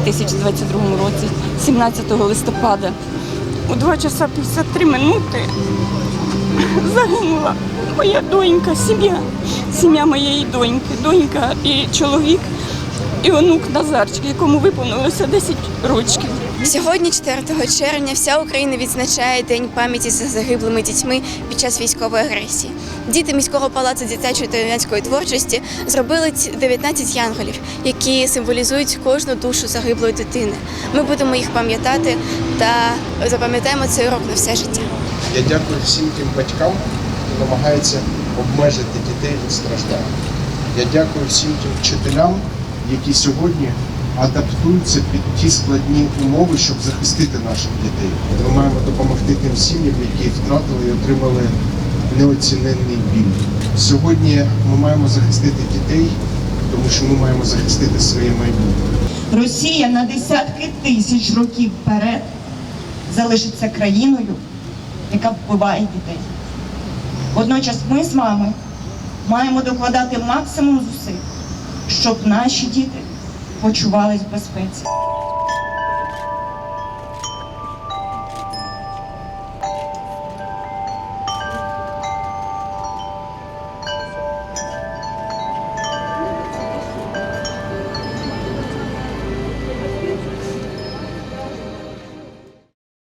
2022 році, 17 листопада, у 2 часа 53 минути загинула моя донька, сім'я, сім'я моєї доньки, донька і чоловік, і онук Назарчик, якому виповнилося 10 років. Сьогодні, 4 червня, вся Україна відзначає День пам'яті за загиблими дітьми під час військової агресії. Діти міського палацу дитячої та юнацької творчості зробили ці 19 янголів, які символізують кожну душу загиблої дитини. Ми будемо їх пам'ятати та запам'ятаємо цей урок на все життя. Я дякую всім тим батькам, хто намагається обмежити дітей від страждань. Я дякую всім тим вчителям, які сьогодні адаптуються під ті складні умови, щоб захистити наших дітей. Ми маємо допомогти тим сім'ям, які втратили і отримали неоціненний біль. Сьогодні ми маємо захистити дітей, тому що ми маємо захистити своє майбутнє. Росія на десятки тисяч років вперед залишиться країною, яка вбиває дітей. Водночас ми з вами маємо докладати максимум зусиль, щоб наші діти почувались в безпеці.